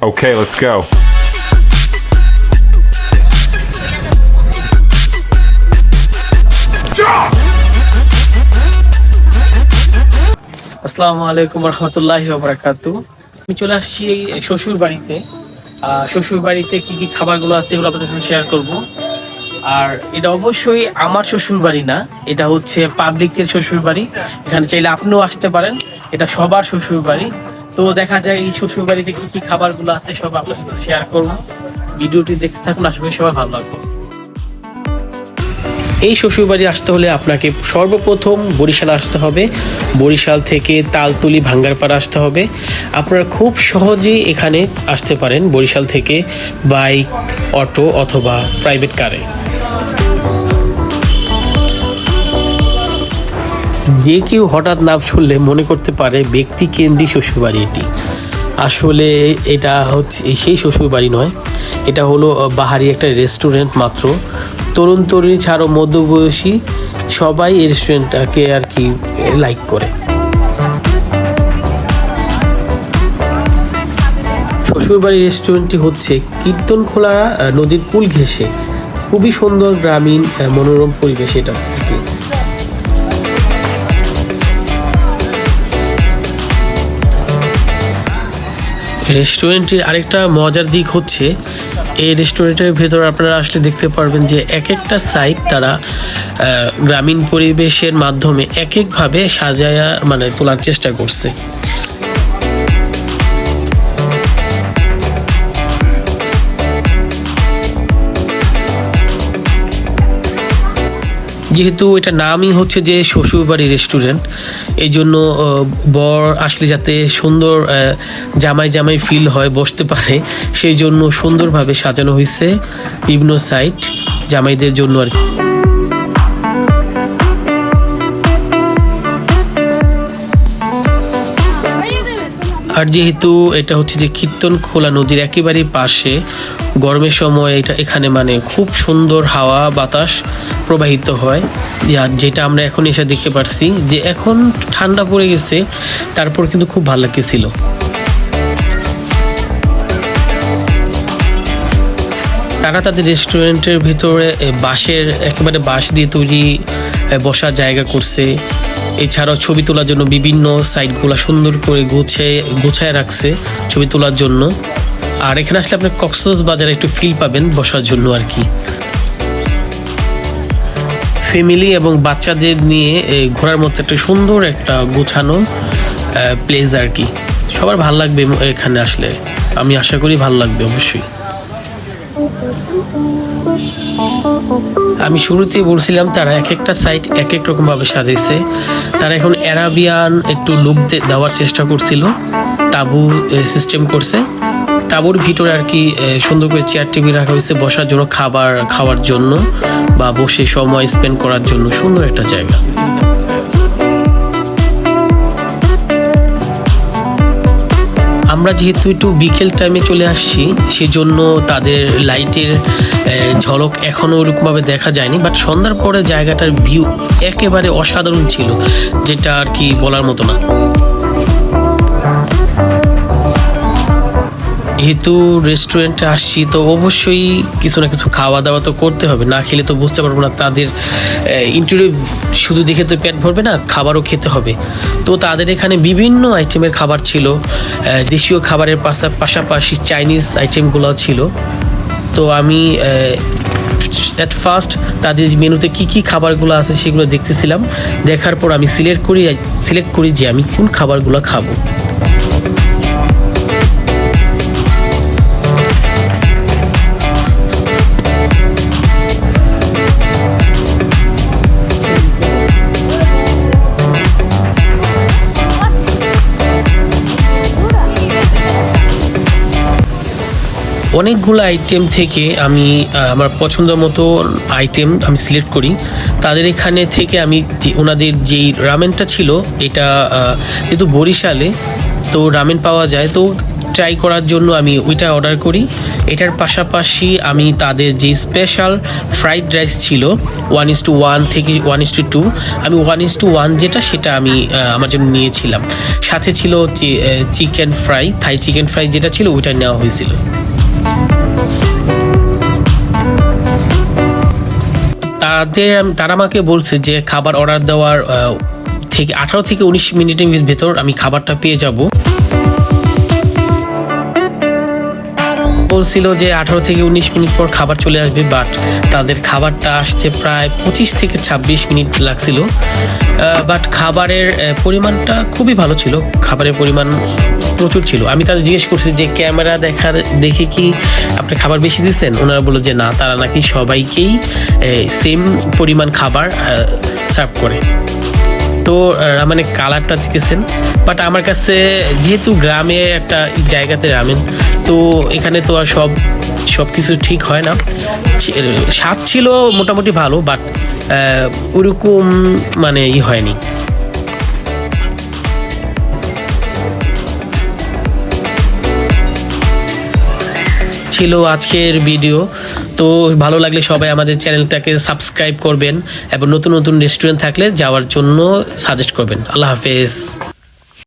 Okay, let's go. আসসালামু আলাইকুম রহমতুল্লাহ বারাকাতু আমি চলে আসছি শ্বশুর বাড়িতে। শ্বশুর বাড়িতে কি কি খাবারগুলো আছে এগুলো আপনাদের সাথে শেয়ার করব। আর এটা অবশ্যই আমার শ্বশুর বাড়ি না এটা হচ্ছে পাবলিকের শ্বশুর বাড়ি। এখানে চাইলে আপনিও আসতে পারেন এটা সবার শ্বশুর বাড়ি। তো দেখা যায় এই শ্বশুর বাড়িতে কি কি খাবারগুলো আছে সব আপনার সাথে শেয়ার করব। ভিডিওটি দেখতে থাকুন, আশা করি সবার ভালো লাগবে। এই শ্বশুরবাড়ি আসতে হলে আপনাকে সর্বপ্রথম বরিশাল আসতে হবে। বরিশাল থেকে তালতুলি ভাঙ্গারপাড়া আসতে হবে। আপনারা খুব সহজেই এখানে আসতে পারেন বরিশাল থেকে বাইক, অটো অথবা প্রাইভেট কারে যে কেউ হঠাৎ নাম শুনলে মনে করতে পারে ব্যক্তি কেন্দ্রিক শ্বশুরবাড়ি এটি। আসলে এটা হচ্ছে সেই শ্বশুরবাড়ি নয়, এটা হলো বাহারি একটা রেস্টুরেন্ট মাত্র। তরুণ তরুণী ছাড়াও মধ্যবয়সী সবাই এই রেস্টুরেন্টটাকে আর কি লাইক করে। শ্বশুরবাড়ি রেস্টুরেন্টটি হচ্ছে কীর্তনখোলা নদীর কুল ঘেঁষে। খুবই সুন্দর গ্রামীণ মনোরম পরিবেশ এটা। রেস্টুরেন্টের আরেকটা মজার দিক হচ্ছে, এই রেস্টুরেন্টের ভেতর আপনারা আসলে দেখতে পারবেন যে এক একটা সাইট তারা গ্রামীণ পরিবেশের মাধ্যমে এক একভাবে সাজায়া মানে তোলার চেষ্টা করছে। যেহেতু এটা নামই হচ্ছে যে শ্বশুরবাড়ি রেস্টুরেন্ট এই জন্য বর আসলে যাতে সুন্দর জামাই জামাই ফিল হয়, বসতে পারে সেই জন্য সুন্দরভাবে সাজানো হয়েছে বিভিন্ন সাইট জামাইদের জন্য আর কি। আর যেহেতু এটা হচ্ছে যে কীর্তন খোলা নদীর একেবারেই পাশে, গরমের সময় এটা এখানে মানে খুব সুন্দর হাওয়া, বাতাস প্রবাহিত হয়। যেটা আমরা এখন এসে দেখতে পারছি যে এখন ঠান্ডা পড়ে গেছে, তারপর কিন্তু খুব ভালো লাগতেছিল। তারা তাদের রেস্টুরেন্টের ভিতরে বাঁশের একেবারে বাঁশ দিয়ে তৈরি বসার জায়গা করছে। এছাড়াও ছবি তোলার জন্য বিভিন্ন সাইটগুলো সুন্দর করে গুছিয়ে গুছায় রাখছে ছবি তোলার জন্য। আর এখানে আসলে আপনি কক্সবাজার বাজারে একটু ফিল পাবেন বসার জন্য আর কি। ফ্যামিলি এবং বাচ্চাদের নিয়ে ঘোরার মধ্যে একটা সুন্দর একটা গোছানো প্লেস আর কি। সবার ভালো লাগবে এখানে আসলে। আমি আশা করি ভালো লাগবে অবশ্যই। আমি শুরুতেই বলছিলাম, তারা এক একটা সাইট এক এক রকমভাবে সাজাইছে। তারা এখন অ্যারাবিয়ান একটু লুক দেওয়ার চেষ্টা করছিল। তাবু সিস্টেম করছে। তাবুর ভিতরে আর কি সুন্দর করে চেয়ার টেবিল রাখা হয়েছে বসার জন্য, খাবার, খাওয়ার জন্য বা বসে সময় স্পেন্ড করার জন্য। সুন্দর একটা জায়গা। আমরা যেহেতু একটু বিকেল টাইমে চলে আসছি, সেজন্য তাদের লাইটের ঝলক এখনও ওরকমভাবে দেখা যায়নি বাট সন্ধ্যার পরে জায়গাটার ভিউ একেবারে অসাধারণ ছিল, যেটা আর কি বলার মতো না। যেহেতু রেস্টুরেন্টে আসছি, তো অবশ্যই কিছু না কিছু খাওয়া দাওয়া তো করতে হবে। না খেলে তো বুঝতে পারব না তাদের ইন্টারভিউ শুধু দেখে তো পেট ভরবে না, খাবারও খেতে হবে। তো তাদের এখানে বিভিন্ন আইটেমের খাবার ছিল দেশীয় খাবারের পাশা- পাশাপাশি চাইনিজ আইটেমগুলো ছিল। তো আমি অ্যাট ফার্স্ট তাদের মেনুতে কি কি খাবারগুলো আছে সেগুলো দেখতেছিলাম। দেখার পর আমি সিলেক্ট করি সিলেক্ট করি যে আমি কোন খাবারগুলো খাব। অনেকগুলো আইটেম থেকে আমি আমার পছন্দ মতো আইটেম আমি সিলেক্ট করি। তাদের এখানে থেকে আমি ওনাদের যেই রামেনটা ছিল, এটা যেহেতু বরিশালে, তো রামেন পাওয়া যায়, তো ট্রাই করার জন্য আমি ওইটা অর্ডার করি। এটার পাশাপাশি আমি তাদের যে স্পেশাল ফ্রাইড রাইস ছিল ওয়ান ইস টু ওয়ান থেকে ওয়ান ইস টু টু আমি ওয়ান ইস টু ওয়ান যেটা, সেটা আমি আমার জন্য নিয়েছিলাম। সাথে ছিল chicken fry Thai chicken fry যেটা ছিল, ওইটা নেওয়া হয়েছিল। তাদের তারা আমাকে বলছে যে খাবার অর্ডার দেওয়ার থেকে আঠারো থেকে উনিশ মিনিটের ভেতর আমি খাবারটা পেয়ে যাব। বলছিল যে আঠারো থেকে উনিশ মিনিট পর খাবার চলে আসবে বাট তাদের খাবারটা আসতে প্রায় পঁচিশ থেকে ছাব্বিশ মিনিট লাগছিল। বাট খাবারের পরিমাণটা খুবই ভালো ছিল। খাবারের পরিমাণ প্রচুর ছিল। আমি তাদের জিজ্ঞেস করছি যে, ক্যামেরা দেখার, দেখে কি আপনি খাবার বেশি দিচ্ছেন? ওনারা বলল যে, না, তারা নাকি সবাইকেই সেম পরিমাণ খাবার সার্ভ করে। তো মানে কালারটা দেখেছেন। বাট আমার কাছে, যেহেতু গ্রামে একটা, জায়গাতে রামেন তো এখানে তো আর সব সব কিছু ঠিক হয় না। স্বাদ ছিল মোটামুটি ভালো বাট ওরকম মানে ই হয়নি। ছিল আজকের ভিডিও তো ভালো লাগলে সবাই আমাদের চ্যানেলটাকে সাবস্ক্রাইব করবেন এবং নতুন নতুন রেস্টুরেন্ট থাকলে যাওয়ার জন্য সাজেস্ট করবেন। আল্লাহ হাফেজ।